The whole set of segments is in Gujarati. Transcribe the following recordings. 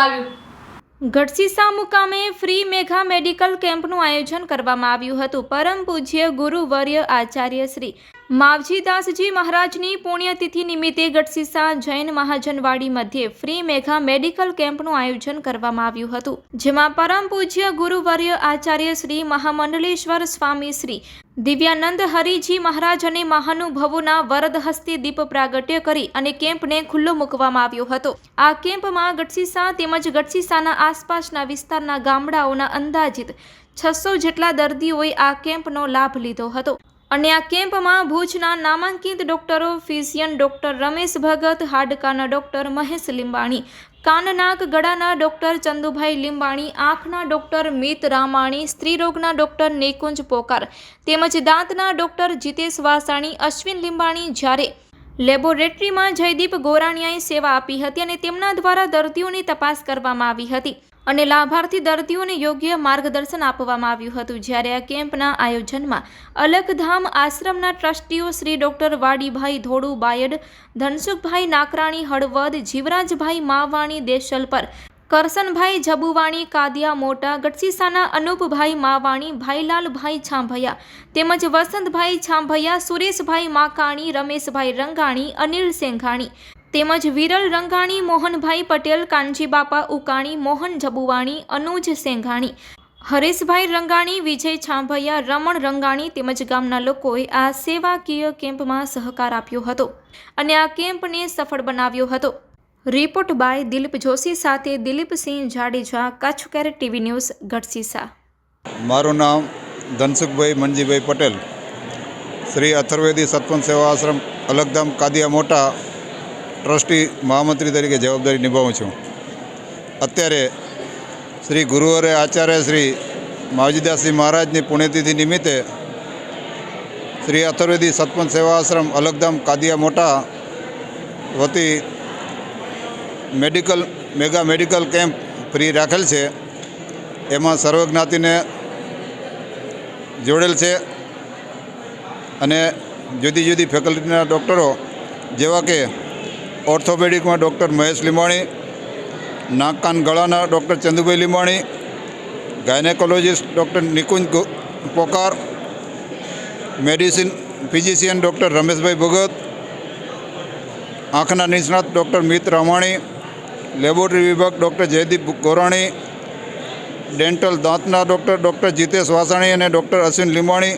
કરવામાં આવ્યું. ગઢસીસા મુકામે ફ્રી મેઘા મેડિકલ કેમ્પનું આયોજન કરવામાં આવ્યું હતું. પરમ પૂજ્ય ગુરુવર્ય આચાર્ય શ્રી માવજીદાસજી મહારાજની પુણ્યતિથિ નિમિત્તે ગઢસીસા જૈન મહાજનવાડી મધ્યે ફ્રી મેઘા મેડિકલ કેમ્પનું આયોજન કરવામાં આવ્યું હતું, જેમાં પરમ પૂજ્ય ગુરુવર્ય આચાર્ય શ્રી મહામંડલેશ્વર સ્વામી શ્રી દિવ્યાનંદ હરિજી મહારાજ અને મહાનુભવોના વરદ હસ્તે દીપ પ્રાગટ્ય કરી અને કેમ્પને ખુલ્લો મૂકવામાં આવ્યો હતો. આ કેમ્પમાં ગઢસીસા તેમજ ગઢસીસાના આસપાસના વિસ્તારના ગામડાઓના અંદાજિત છસો જેટલા દર્દીઓએ આ કેમ્પનો લાભ લીધો હતો. અને આ કેમ્પમાં ભુજના નામાંકિત ડોક્ટરો, ફિઝિયન ડોક્ટર રમેશ ભગત, હાડકાના ડોક્ટર મહેશ લીંબાણી કાન નાક ગળાના ડોક્ટર ચંદુભાઈ લીંબાણી, આંખના ડોક્ટર મિત રામાણી, સ્ત્રીરોગના ડોક્ટર નિકુંજ પોકાર તેમજ દાંતના ડોક્ટર જીતેશ વાસાણી, અશ્વિન લીંબાણી જ્યારે લેબોરેટરીમાં જયદીપ ગોરાણીયાએ સેવા આપી હતી અને તેમના દ્વારા દર્દીઓની તપાસ કરવામાં આવી હતી. અને લાભાર્થી દર્દીઓને યોગ્ય માર્ગદર્શન આપવામાં આવ્યું હતું. જ્યારે આ કેમ્પના આયોજનમાં અલગધામ આશ્રમના ટ્રસ્ટીઓ શ્રી ડોક્ટર વાડીભાઈ ધોળુ બાયડ ધનસુખભાઈ નાકરાણી હળવદ, જીવરાજભાઈ માવાણી દેશલ પર, કરસનભાઈ જબુવાણી, કાદિયા મોટા, ગઢસીસાના અનુપભાઈ માવાણી, ભાઈલાલભાઈ છાંભૈયા તેમજ વસંતભાઈ છાંભૈયા, સુરેશભાઈ માકાણી, રમેશભાઈ રંગાણી, અનિલ સેંઘાણી તેમજ વિરલ રંગાણી, મોહનભાઈ પટેલ, કાનજીબાપા ઉકાણી, મોહન જબુવાણી, અનુજ સેંઘાણી, હરેશભાઈ રંગાણી, વિજય છાંભૈયા, રમણ રંગાણી તેમજ ગામના લોકોએ આ સેવાકીય કેમ્પમાં સહકાર આપ્યો હતો અને આ કેમ્પને સફળ બનાવ્યો હતો. રિપોર્ટ બાય દિલીપ જોશી સાથે Dilipsinh Jadeja Kutch care TV news Gadhsisa મારું નામ ધનસુખભાઈ મનજીભાઈ પટેલ. શ્રી અથર્વેદી સત્પંચ સેવા આશ્રમ, અલગધામ, કાદિયા મોટા ટ્રસ્ટી મહામંત્રી તરીકે જવાબદારી નિભાવું છું. અત્યારે શ્રી ગુરુવરે આચાર્ય શ્રી માવજીદાસજી મહારાજની પુણ્યતિથિ નિમિત્તે શ્રી અથર્વેદી સતપંચ સેવા આશ્રમ અલગધામ કાદિયા મોટા વતી medical, mega medical camp free રાખેલ છે. એમાં સર્વજ્ઞાતિને જોડેલ છે અને જુદી જુદી ફેકલ્ટીના ડૉક્ટરો જેવા કે ઓર્થોપેડિકમાં ડૉક્ટર મહેશ લીંબાણી નાક કાન ગળાના doctor Chandubhai Limbani gynaecologist doctor Nikunj go- Pokar, medicine physician doctor Rameshbhai Bhagat, આંખના નિષ્ણાત ડૉક્ટર મિત રામાણી, લેબોરેટરી વિભાગ ડૉક્ટર જયદીપ ગોરાણી, ડેન્ટલ દાંતના ડૉક્ટર ડૉક્ટર જીતેશ વાસાણી અને ડૉક્ટર અશ્વિન લીંબાણી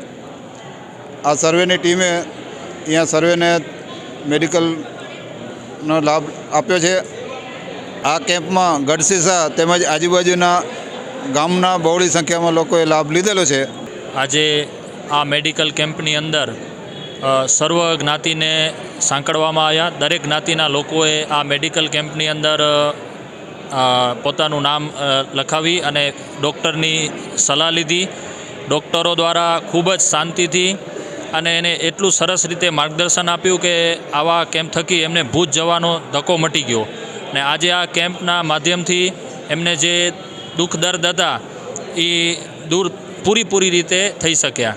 આ સર્વેની ટીમે અહીંયા સર્વેને મેડિકલનો લાભ આપ્યો છે. આ કેમ્પમાં ગઢસીસા તેમજ આજુબાજુના ગામના બહોળી સંખ્યામાં લોકોએ લાભ લીધેલો છે. આજે આ મેડિકલ કેમ્પની અંદર સર્વ જ્ઞાતિને સાંકળવામાં આવ્યા. દરેક જ્ઞાતિના લોકોએ આ મેડિકલ કેમ્પની અંદર પોતાનું નામ લખાવી અને ડૉક્ટરની સલાહ લીધી. ડૉક્ટરો દ્વારા ખૂબ જ શાંતિથી અને એને એટલું સરસ રીતે માર્ગદર્શન આપ્યું કે આવા કેમ્પ થકી એમને ભૂત જવાનો ધક્કો મટી ગયો. ને આજે આ કેમ્પના માધ્યમથી એમને જે દુઃખ દર્દ હતા એ દૂર પૂરીપૂરી રીતે થઈ શક્યા.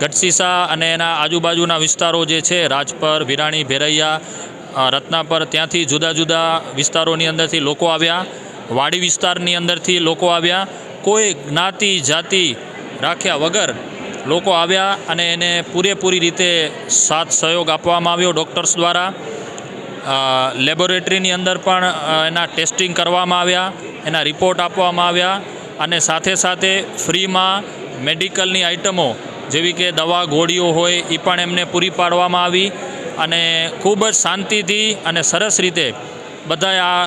ગઢસીસા અને એના આજુબાજુના વિસ્તારો જે છે, રાજપર, વિરાણી, ભેરૈયા રત્નાપર, ત્યાંથી જુદા જુદા વિસ્તારોની અંદરથી લોકો આવ્યા. વાડી વિસ્તારની અંદરથી લોકો આવ્યા. કોઈ જ્ઞાતિ, જાતિ રાખ્યા વગર લોકો આવ્યા અને એને પૂરેપૂરી રીતે સાથ સહયોગ આપવામાં આવ્યો ડૉક્ટર્સ દ્વારા. લેબોરેટરીની અંદર પણ એના ટેસ્ટિંગ કરવામાં આવ્યા, એના રિપોર્ટ આપવામાં આવ્યા અને સાથે સાથે ફ્રીમાં મેડિકલની આઇટમો જેવી કે દવા, ગોળીઓ હોય એ પણ એમને પૂરી પાડવામાં આવી અને ખૂબ જ શાંતિથી અને સરસ રીતે બધાએ આ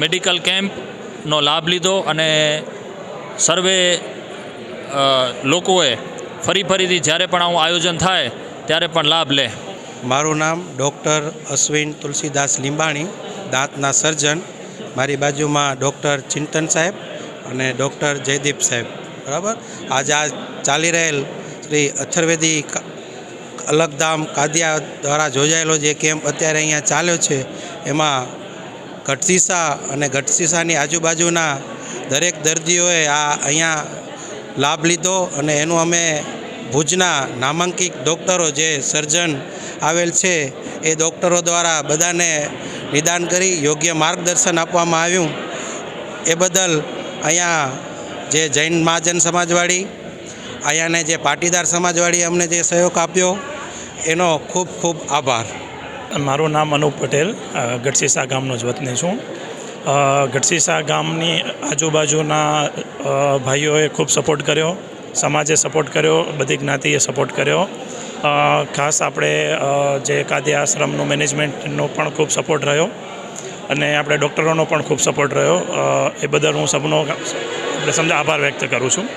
મેડિકલ કેમ્પનો લાભ લીધો અને સર્વે લોકોએ ફરી ફરીથી જ્યારે પણ આવું આયોજન થાય, ત્યારે પણ લાભ લે. મારું નામ ડૉક્ટર અશ્વિન તુલસીદાસ લીંબાણી, દાંતના સર્જન. મારી બાજુમાં ડૉક્ટર ચિંતન સાહેબ અને ડૉક્ટર જયદીપ સાહેબ. બરાબર? આજે આ ચાલી રહેલ શ્રી અથર્વેદી અલગધામ કાદિયા દ્વારા યોજાયેલો જે કેમ્પ અત્યારે અહીંયા ચાલ્યો છે, એમાં ગઢસીસા અને ગઢસીસાની આજુબાજુના દરેક દર્દીઓએ આ અહીંયા લાભ લીધો અને એનું અમે ભુજના નામાંકિત ડૉક્ટરો જે સર્જન આવેલ છે, એ ડૉક્ટરો દ્વારા બધાને નિદાન કરી યોગ્ય માર્ગદર્શન આપવામાં આવ્યું. એ બદલ અહીંયા જે જૈન મહાજન સમાજવાળી, અહીંયાને જે પાટીદાર સમાજવાળી અમને જે સહયોગ આપ્યો, એનો ખૂબ ખૂબ આભાર. મારું નામ અનુપ પટેલ ગઢસીસા ગામનો જ વતની છું. ગઢસીસા ગામની આજુબાજુના ભાઈઓએ ખૂબ સપોર્ટ કર્યો. સમાજે સપોર્ટ કર્યો, બધી જ્ઞાતિએ સપોર્ટ કર્યો. ખાસ આપણે જે કાદી આશ્રમનું મેનેજમેન્ટનો પણ ખૂબ સપોર્ટ રહ્યો. અને આપણે ડૉક્ટરોનો પણ ખૂબ સપોર્ટ રહ્યો. એ બદલ હું સૌનો આપણે સમજા આભાર વ્યક્ત કરું છું.